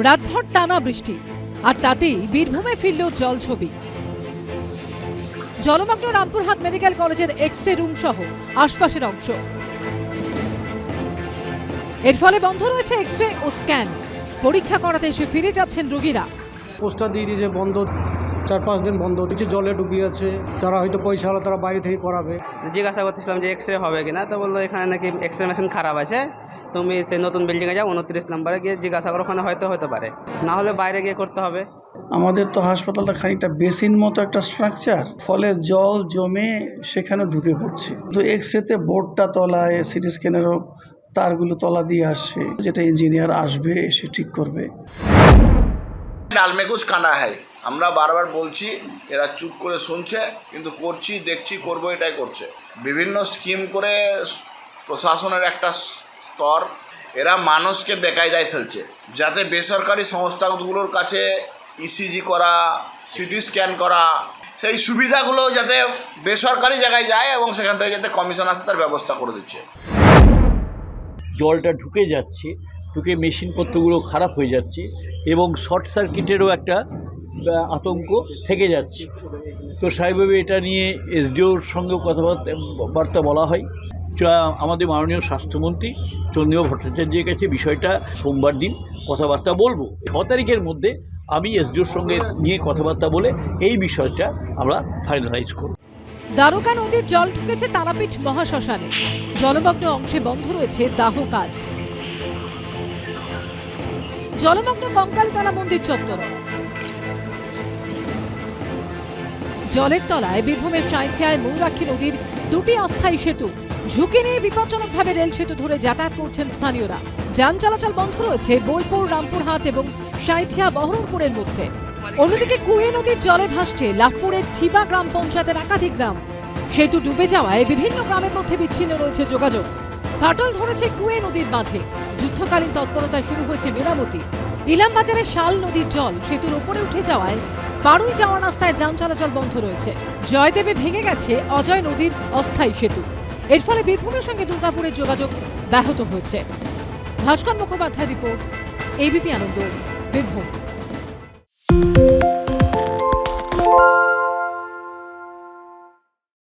রাতভর টানা বৃষ্টি, আর তাতেই বীরভূমে ফিরল জল ছবি। জলমগ্ন রামপুরহাট মেডিকেল কলেজের এক্স রে রুম সহ আশপাশের অংশ। এর ফলে বন্ধ রয়েছে এক্স রে ও স্ক্যান পরীক্ষা করাতে এসে ফিরে যাচ্ছেন রোগীরা। পোস্টার দিয়ে দিয়েছে বন্ধ। চার পাঁচ দিন বন্ধ। কিছু জলে ডুবিয়ে আছে। যারা হয়তো পয়সা হলো তারা বাইরে থেকে করাবে। জিজ্ঞাসা করতেছিলাম যে এক্স রে হবে কিনা তো বলল এখানে নাকি এক্স রে মেশিন খারাপ আছে। তুমি সেই নতুন বিল্ডিংয়ে যাও উনত্রিশ নম্বরে গিয়ে জিজ্ঞাসা করো ওখানে হয়তো হতে পারে। না হলে বাইরে গিয়ে করতে হবে। আমাদের তো হাসপাতালটা খানিকটা বেসিন মতো একটা স্ট্রাকচার ফলে জল জমে সেখানে ঢুকে পড়ছে। তো এক্স রেতে বোর্ডটা তলায় সিটি স্ক্যানেরও তারগুলো তলা দিয়ে আসছে। যেটা ইঞ্জিনিয়ার আসবে এসে ঠিক করবে। ডাল কানা হয় আমরা বারবার বলছি, এরা চুপ করে শুনছে, কিন্তু করছি, দেখছি, করব, এটাই করছে। বিভিন্ন স্কিম করে প্রশাসনের একটা স্তর, এরা মানুষকে বেকায়দায় ফেলছে, যাতে বেসরকারি সংস্থাগুলোর কাছে ইসিজি করা সিটি স্ক্যান করা, সেই সুবিধাগুলো যাতে বেসরকারি জায়গায় যায় এবং সেখান থেকে যাতে কমিশন আসে, তার ব্যবস্থা করে দিচ্ছে। জলটা ঢুকে যাচ্ছে, ঢুকে মেশিনপত্রগুলো খারাপ হয়ে যাচ্ছে এবং শর্ট সার্কিটেরও একটা আতঙ্ক থেকে যাচ্ছে। তো স্বাভাবিকভাবে এটা নিয়ে এসডিওর সঙ্গেও কথাবার্তা, বার্তা বলা হয়। আমাদের মাননীয় স্বাস্থ্যমন্ত্রী চন্দ্রীয় ভট্টাচার্যের কাছে বিষয়টা সোমবার দিন কথাবার্তা বলব। ছ তারিখের মধ্যে আমি এসডিওর সঙ্গে নিয়ে কথাবার্তা বলে এই বিষয়টা আমরা ফাইনালাইজ করব। দ্বারকা নদীর জল ঢুকেছে তারাপীঠ মহাশ্মশানে। জলমগ্ন অংশে বন্ধ রয়েছে দাহ কাজ। জলমগ্ন কঙ্কালতলা মন্দির চত্বর। জলের তলায় বীরভূমের সাঁথিয়ায় মৌরাক্ষী নদীর দুটি অস্থায়ী সেতু। ঝুঁকি নিয়ে বিপজ্জনকভাবে রেল সেতু ধরে যাতায়াত করছেন স্থানীয়রা। যান চলাচল বন্ধ রয়েছে বোলপুর, রামপুরহাট এবং সাঁথিয়া, বহরমপুরের মধ্যে। অন্যদিকে কুয়ে নদীর জলে ভাসছে লাভপুরের ঠিবা গ্রাম পঞ্চায়েতের একাধিক গ্রাম। সেতু ডুবে যাওয়ায় বিভিন্ন গ্রামের মধ্যে বিচ্ছিন্ন রয়েছে যোগাযোগ। ফাটল ধরেছে কুয়ে নদীর বাঁধে। যুদ্ধকালীন তৎপরতায় শুরু হয়েছে মেরামতি। ইলামবাজারে শাল নদীর জল সেতুর উপরে উঠে যাওয়ায় বারুই যাওয়া রাস্তায় যান চলাচল বন্ধ রয়েছে। জয়দেবে ভেঙে গেছে অজয় নদীর অস্থায়ী সেতু। এর ফলে বীরভূমের সঙ্গে দুর্গাপুরের যোগাযোগ ব্যাহত হয়েছে। Bhaskar Mukhopadhyay report, ABP Ananda, Birbhum.